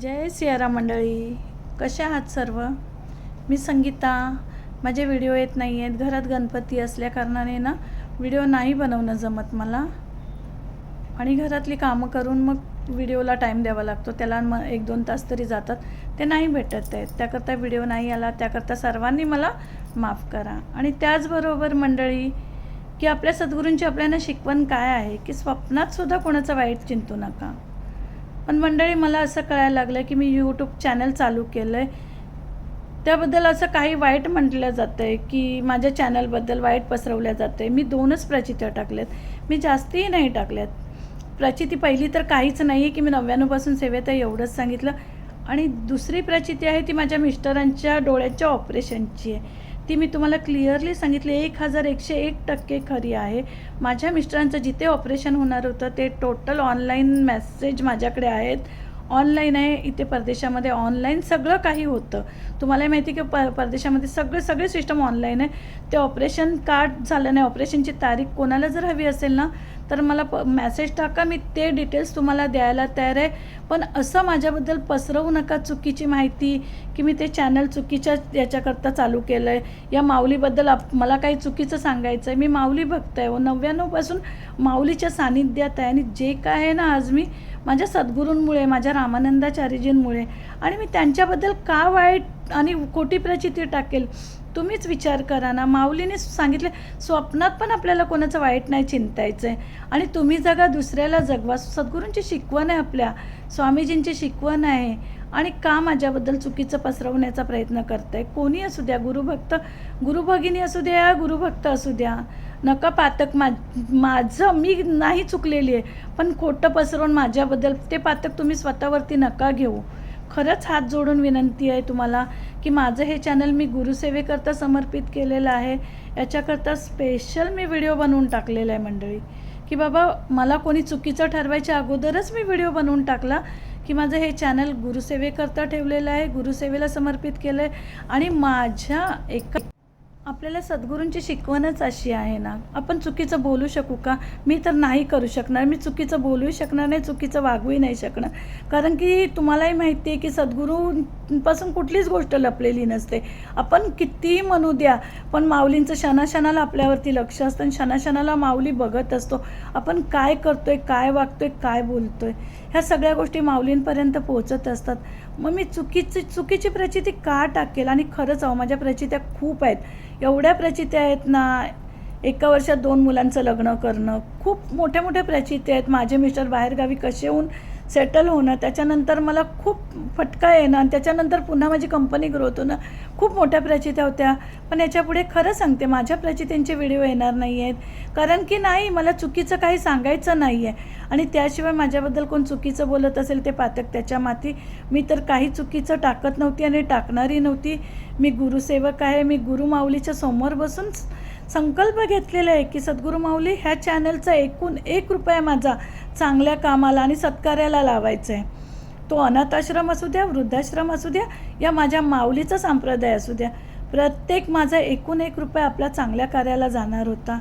जय Sierra मंडळी. कशा आहात सर्व? मी संगीता. माझे व्हिडिओ येत नाही आहेत. घरात गणपती असल्याकारणाने ना व्हिडिओ नाही बनवणं जमत मला. आणि घरातली कामं करून मग व्हिडिओला टाईम द्यावा लागतो. त्याला मग एक दोन तास तरी जातात. ते नाही भेटत आहेत. त्याकरता व्हिडिओ नाही आला त्याकरता सर्वांनी मला माफ करा. आणि त्याचबरोबर मंडळी की आपल्या सद्गुरूंची आपल्याला शिकवण काय आहे की स्वप्नातसुद्धा कोणाचं वाईट चिंतू नका. पण मंडळी मला असं कळायला लागलं की मी यूट्यूब चॅनल चालू केलं आहे त्याबद्दल असं काही वाईट म्हटलं जातं आहे की माझ्या चॅनलबद्दल वाईट पसरवल्या जातं आहे मी दोनच प्रचित्या टाकल्यात. मी जास्तही नाही टाकल्यात. प्रचिती पहिली तर काहीच नाही आहे की मी नव्याण्णवपासून सेवेत आहे एवढंच सांगितलं. आणि दुसरी प्रचिती आहे ती माझ्या मिस्टरांच्या डोळ्याच्या ऑपरेशनची आहे. ती मी तुम्हाला क्लिअरली सांगितली एक हजार एकशे एक टक्के खरी आहे. माझ्या मिस्टरांचं जिथे ऑपरेशन होणार होतं ते टोटल ऑनलाईन मेसेज माझ्याकडे आहेत. ऑनलाईन आहे इथे परदेशामध्ये ऑनलाईन सगळं काही होतं. तुम्हाला माहिती की प परदेशामध्ये सगळे सगळे सिस्टम ऑनलाईन आहे. ते ऑपरेशन कार्ड झालं नाही ऑपरेशनची तारीख कोणाला जर हवी असेल ना तर मला प मॅसेज टाका मी ते डिटेल्स तुम्हाला द्यायला तयार आहे. पण असं माझ्याबद्दल पसरवू नका चुकीची माहिती की मी ते चॅनल चुकीच्या याच्याकरता चालू केलं आहे या माऊलीबद्दल आप मला काही चुकीचं सांगायचं आहे मी माऊली भक्त आहे. हो, व नव्याण्णवपासून माऊलीच्या सानिध्यात आहे. आणि जे काय आहे ना आज मी माझ्या सद्गुरूंमुळे माझ्या रामानंदाचार्यजींमुळे आणि मी त्यांच्याबद्दल का वाईट आणि खोटी प्रचिती टाकेल? तुम्हीच विचार करा ना. माऊलीने सांगितले स्वप्नात पण आपल्याला कोणाचं वाईट नाही चिंतायचं आहे आणि तुम्ही जगा दुसऱ्याला जगवा. सद्गुरूंची शिकवण आहे आपल्या. स्वामीजींची शिकवण आहे. आणि का माझ्याबद्दल चुकीचं पसरवण्याचा प्रयत्न करताय? कोणी असू द्या. गुरुभक्त गुरुभगिनी असू द्या गुरुभक्त असू द्या. नका पातक मा माझं मी नाही चुकलेली आहे. पण खोटं पसरवून माझ्याबद्दल ते पातक तुम्ही स्वतःवरती नका घेऊ. खरंच हात जोडून विनंती आहे तुम्हाला की माझं हे चॅनल मी गुरुसेवेकरता समर्पित केलेलं आहे. याच्याकरता स्पेशल मी व्हिडिओ बनवून टाकलेला आहे मंडळी. की बाबा मला कोणी चुकीचं ठरवायच्या अगोदरच मी व्हिडिओ बनवून टाकला की माझं हे चॅनल गुरुसेवेकरता ठेवलेलं आहे गुरुसेवेला समर्पित केलं आहे आणि माझ्या एका आपल्याला सद्गुरूंची शिकवणच अशी आहे ना. आपण चुकीचं बोलू शकू का? मी तर नाही करू शकणार. मी चुकीचं बोलूही शकणार नाही चुकीचं वागूही नाही शकणार. कारण की तुम्हालाही माहिती आहे की सद्गुरूंपासून कुठलीच गोष्ट लपलेली नसते. आपण कितीही म्हणू द्या पण माऊलींचं शनाशनाला आपल्यावरती लक्ष असतं आणि शनाशनाला माऊली बघत असतो. आपण काय करतोय काय वागतोय काय बोलतोय? ह्या सगळ्या गोष्टी माऊलींपर्यंत पोहोचत असतात. मग मी चुकीची चुकीची प्रचिती का टाकेल? आणि खरंच अहो माझ्या प्रचित्या खूप आहेत. एवढ्या प्रचित्या आहेत ना एका वर्षात दोन मुलांचं लग्न करणं खूप मोठ्या मोठ्या प्रचिती आहेत. माझे मिस्टर बाहेरगावी कसे होऊन सेटल होणं त्याच्यानंतर मला खूप फटका येणं आणि त्याच्यानंतर पुन्हा माझी कंपनी ग्रोथ होणं खूप मोठ्या प्रचित्या होत्या. पण याच्यापुढे खरं सांगते माझ्या प्रचितींचे व्हिडिओ येणार नाही आहेत कारण की नाही मला चुकीचं काही सांगायचं नाही आहे आणि त्याशिवाय माझ्याबद्दल कोण चुकीचं बोलत असेल ते पातक त्याच्या माती. मी तर काही चुकीचं टाकत नव्हती आणि टाकणारी नव्हती. मी गुरुसेवक आहे मी गुरुमाऊलीच्या समोर बसून संकल्प घेतलेला आहे की सद्गुरू माऊली ह्या चॅनलचा एकूण एक रुपया माझा. चांगल्या कामाला आणि सत्कार्याला लावायचं आहे तो अनाथाश्रम असू द्या वृद्धाश्रम असू द्या या माझ्या माऊलीचा संप्रदाय असू द्या. प्रत्येक माझा एकूण एक रुपया आपल्या चांगल्या कार्याला जाणार होता.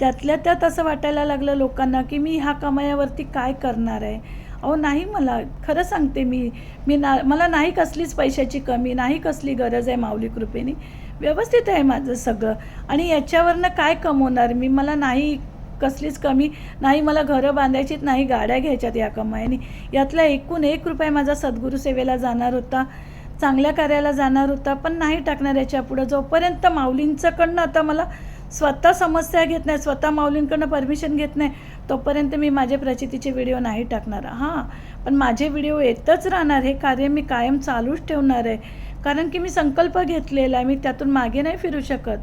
त्यातल्या त्यात असं वाटायला लागलं लोकांना की मी ह्या कमायावरती काय करणार आहे? अहो नाही मला खरं सांगते मी. मी ना मला नाही कसलीच पैशाची कमी नाही कसली गरज आहे माऊली कृपेने. व्यवस्थित आहे माझं सगळं. आणि याच्यावरनं काय कमवणार मी? मला नाही कसलीच कमी नाही मला घरं बांधायचीत नाही गाड्या घ्यायच्यात या कमाईने. यातला एकूण एक रुपये माझा सद्गुरू सेवेला जाणार होता चांगल्या कार्याला जाणार होता पण नाही टाकणार याच्या पुढं. जोपर्यंत माऊलींच्याकडनं आता मला स्वतः समस्या घेत नाही स्वतः माऊलींकडनं परमिशन घेत नाही तोपर्यंत मी माझे प्रचितीचे व्हिडिओ नाही टाकणार. हां पण माझे व्हिडिओ येतच राहणार हे कार्य मी कायम चालूच ठेवणार आहे. कारण की मी संकल्प घेतलेला आहे मी त्यातून मागे नाही फिरू शकत.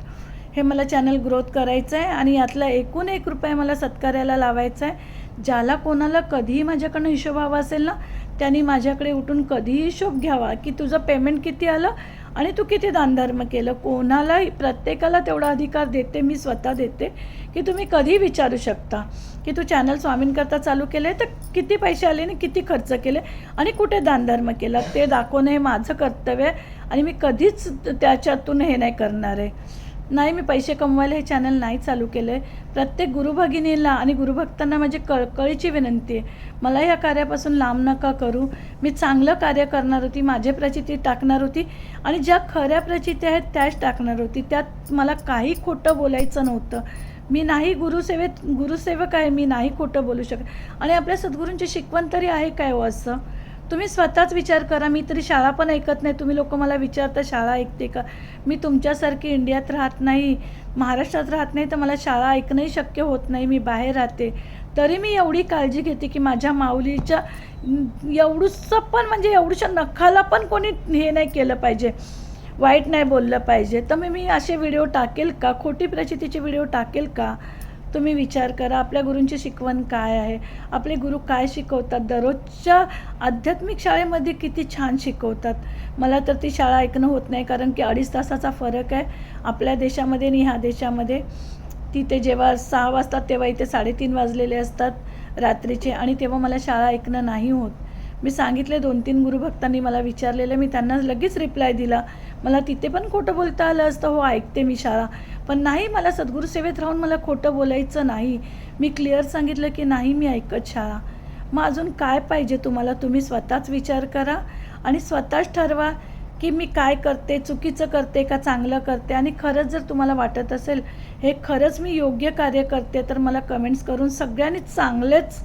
हे मला चॅनल ग्रोथ करायचं आहे आणि यातला एकूण एक रुपये मला सत्कार्याला लावायचा आहे ज्याला कोणाला कधीही माझ्याकडनं हिशोब हवा असेल ना त्यांनी माझ्याकडे उठून कधीही हिशोब घ्यावा की तुझं पेमेंट किती आलं आणि तू किती दानधर्म केलं. कोणालाही प्रत्येकाला तेवढा अधिकार देते मी स्वतः देते की तुम्ही कधीही विचारू शकता की तू चॅनल स्वामींकरता चालू केलं आहे तर किती पैसे आले आणि किती खर्च केले आणि कुठे दानधर्म केला. ते दाखवणं हे माझं कर्तव्य आहे आणि मी कधीच त्याच्यातून हे नाही करणार आहे. नाही मी पैसे कमवायला हे चॅनल नाही चालू केलं आहे प्रत्येक गुरुभगिनीला आणि गुरुभक्तांना माझी कळकळीची विनंती आहे. मला या कार्यापासून लांब नका करू. मी चांगलं कार्य करणार होती माझे प्रचिती टाकणार होती आणि ज्या खऱ्या प्रचिती आहेत त्याच टाकणार होती. त्यात मला काही खोटं बोलायचं नव्हतं. मी नाही गुरुसेवेत गुरुसेवक आहे मी नाही खोटं बोलू शकत. आणि आपल्या सद्गुरूंची शिकवण तरी आहे काय हो असं? तुम्ही स्वतःच विचार करा. मी तरी शाळा पण ऐकत नाही. तुम्ही लोक मला विचारता शाळा ऐकते का? मी तुमच्यासारखी इंडियात राहत नाही महाराष्ट्रात राहत नाही तर मला शाळा ऐकणंही शक्य होत नाही. मी बाहेर राहते. तरी मी एवढी काळजी घेते की माझ्या माऊलीच्या एवढूसं पण म्हणजे एवढूशा नखाला पण कोणी हे नाही केलं पाहिजे वाईट नाही बोललं पाहिजे. तर मी मी असे व्हिडिओ टाकेल का? खोटी प्रचितीचे व्हिडिओ टाकेल का? तुम्ही विचार करा आपल्या गुरूंची शिकवण काय आहे? आपले गुरु काय शिकवतात? दररोजच्या आध्यात्मिक शाळेमध्ये किती छान शिकवतात? मला तर ती शाळा ऐकणं होत नाही कारण की अडीच तासाचा फरक आहे आपल्या देशामध्ये आणि ह्या देशामध्ये. तिथे जेव्हा सहा वाजतात तेव्हा इथे साडेतीन वाजलेले असतात रात्रीचे आणि तेव्हा मला शाळा ऐकणं नाही होत. मी सांगितले दोन तीन गुरुभक्तांनी मला विचारलेलं मी त्यांना लगेच रिप्लाय दिला. मला तिथे पण खोटं बोलता आलं असतं हो ऐकते मी शाळा. पण नाही मला सद्गुरू सेवेत राहून मला खोटं बोलायचं नाही. मी क्लिअर सांगितलं की नाही मी ऐकत शाळा. मग अजून काय पाहिजे तुम्हाला? तुम्ही स्वतःच विचार करा आणि स्वतःच ठरवा की मी काय करते चुकीचं करते का चांगलं करते. आणि खरंच जर तुम्हाला वाटत असेल हे खरंच मी योग्य कार्य करते तर मला कमेंट्स करून सगळ्यांनी चांगलेच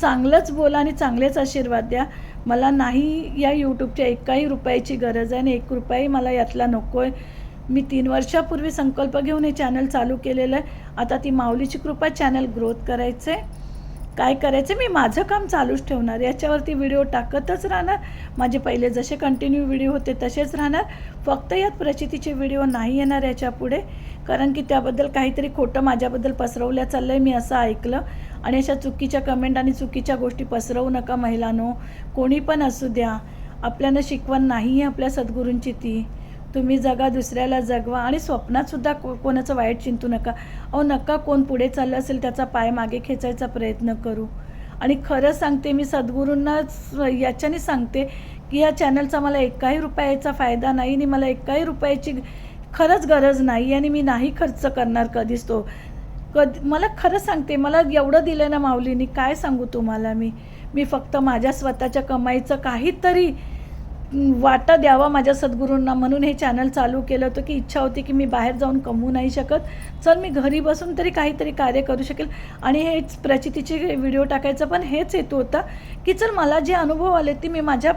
चांगलंच बोला आणि चांगलेच आशीर्वाद द्या. मला नाही या यूट्यूबच्या एकाही रुपयाची गरज आहे आणि एक रुपयाही मला यातला नको आहे मी तीन वर्षापूर्वी संकल्प घेऊन हे चॅनल चालू केलेलं आहे. आता ती माऊलीची कृपा चॅनल ग्रोथ करायचं आहे काय करायचं मी माझं काम चालूच ठेवणार. याच्यावरती व्हिडिओ टाकतच राहणार. माझे पहिले जसे कंटिन्यू व्हिडिओ होते तसेच राहणार. फक्त यात प्रचितीचे व्हिडिओ नाही येणार याच्यापुढे. कारण की त्याबद्दल काहीतरी खोटं माझ्याबद्दल पसरवल्या चाललं आहे मी असं ऐकलं. आणि अशा चुकीच्या कमेंट आणि चुकीच्या गोष्टी पसरवू नका महिलांनो. कोणी पण असू द्या. आपल्याला शिकवण नाही आहे आपल्या सद्गुरूंची ती. तुम्ही जगा दुसऱ्याला जगवा आणि स्वप्नातसुद्धा को कोणाचं वाईट चिंतू नका. अहो नका कोण पुढे चाललं असेल त्याचा पाय मागे खेचायचा प्रयत्न करू. आणि खरं सांगते मी सद्गुरूंनाच याच्याने सांगते की या चॅनलचा मला एकाही रुपयाचा फायदा नाही आणि मला एकाही रुपयाची खरंच गरज नाही आणि मी नाही खर्च करणार कधीच तो. कधी मला खरं सांगते मला एवढं दिलं ना माऊलीनी काय सांगू तुम्हाला मी? मी फक्त माझ्या स्वतःच्या कमाईचं काहीतरी वाटा द्यावा माझ्या सद्गुरूंना म्हणून हे चॅनल चालू केलं होतं की इच्छा होती की मी बाहेर जाऊन कमवू नाही शकत. चल मी घरी बसून तरी काहीतरी कार्य करू शकेल. आणि हेच प्रचितीचे व्हिडिओ टाकायचं पण हेच हेतू होता की चल मला जे अनुभव आले ते मी माझ्या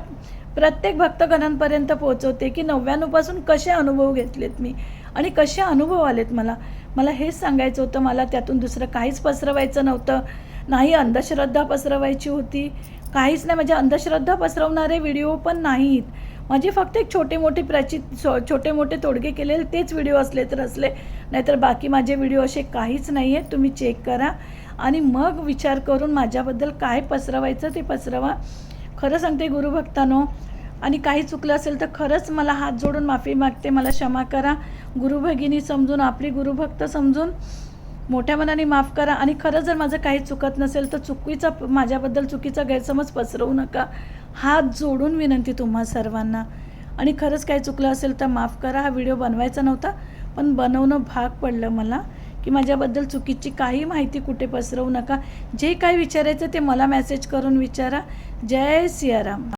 प्रत्येक भक्तगणांपर्यंत पोहोचवते की नव्याण्णवपासून कसे अनुभव घेतलेत मी आणि कसे अनुभव आलेत मला. मला हेच सांगायचं होतं मला त्यातून दुसरं काहीच पसरवायचं नव्हतं. नाही अंधश्रद्धा पसरवायची होती. काहीच नाही म्हणजे अंधश्रद्धा पसरवणारे व्हिडिओ पण नाहीत. माझे फक्त एक छोटे मोठे प्रचित छोटे मोठे तोडगे केलेले तेच व्हिडिओ असले तर असले नाहीतर बाकी माझे व्हिडिओ असे काहीच नाही आहेत तुम्ही चेक करा. आणि मग विचार करून माझ्याबद्दल काय पसरवायचं ते पसरवा. खरं सांगते गुरुभक्तानो आणि काही चुकलं असेल तर खरंच मला हात जोडून माफी मागते मला क्षमा करा. गुरुभगिनी समजून आपली गुरुभक्त समजून मोठ्या मनाने माफ करा आणि खरं जर माझं काही चुकत नसेल तर चुकीचा माझ्याबद्दल चुकीचा गैरसमज पसरवू नका. हात जोडून विनंती तुम्हा सर्वांना. आणि खरंच काही चुकलं असेल तर माफ करा. हा व्हिडिओ बनवायचा नव्हता पण बनवणं भाग पडलं मला की माझ्याबद्दल चुकीची काही माहिती कुठे पसरवू नका. जे काही विचारायचं ते मला मेसेज करून विचारा. जय सियाराम.